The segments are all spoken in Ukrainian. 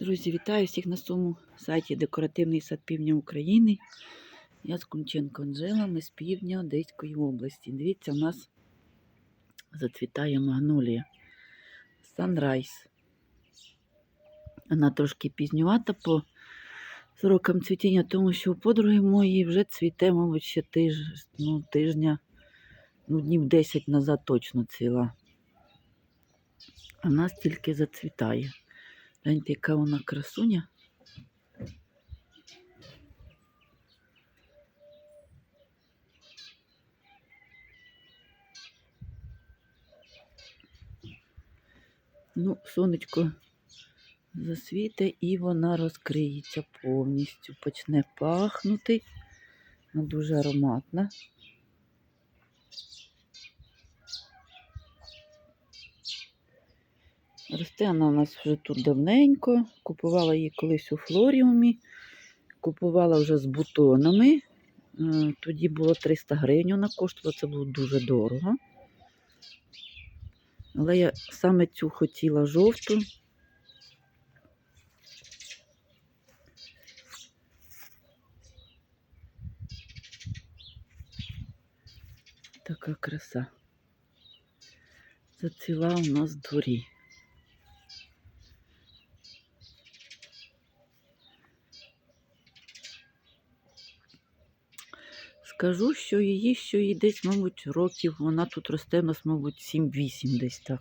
Друзі, вітаю всіх на своєму сайті Декоративний сад Півдня України. Я з Кунченко Анжела, ми з півдня Одеської області. Дивіться, у нас зацвітає магнолія. Sunrise. Вона трошки пізнювата по срокам цвітіння, тому що у подруги моєї вже цвіте, мабуть, ще тиж, ну, тижня, ну, днів 10 назад точно цвіла. А в нас тільки зацвітає. Гляньте, яка вона красуня. Ну, сонечко засвіте і вона розкриється повністю. Почне пахнути. Вона дуже ароматна. Росте вона у нас вже тут давненько. Купувала її колись у флоріумі. Купувала вже з бутонами. Е, Тоді було 300 гривень вона коштувала, це було дуже дорого. Але я саме цю хотіла жовту. Така краса. Зацвіла у нас в дворі. Скажу, що її, що їй десь, мабуть, років, вона тут росте у нас, мабуть, 7-8 десь так.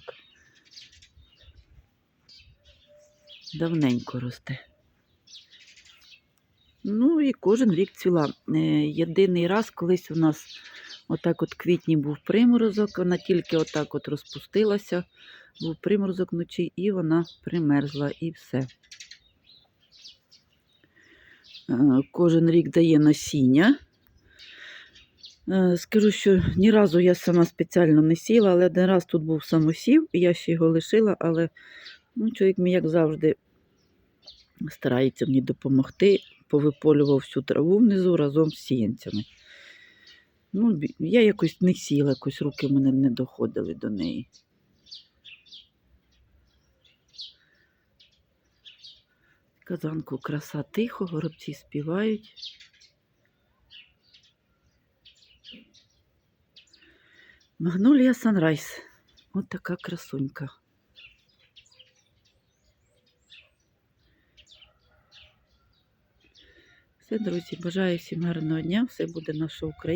Давненько росте. Ну і кожен рік цвіла. Е, Єдиний раз колись у нас отак от квітні був приморозок, вона тільки отак от розпустилася, був приморозок вночі, і вона примерзла, і все. Е, Кожен рік дає насіння. Е, Скажу, що ні разу я сама спеціально не сіла, але один раз тут був самосів, і я ще його лишила, але ну, чоловік мій, як завжди, старається мені допомогти, повиполював всю траву внизу разом з сіянцями. Ну, я якось не сіла, якось руки мене не доходили до неї. Казанку краса тихо, горобці співають. Магнолія Санрайз. Ось така красунька. Все, друзі, бажаю всім гарного дня. Все буде наша Україна.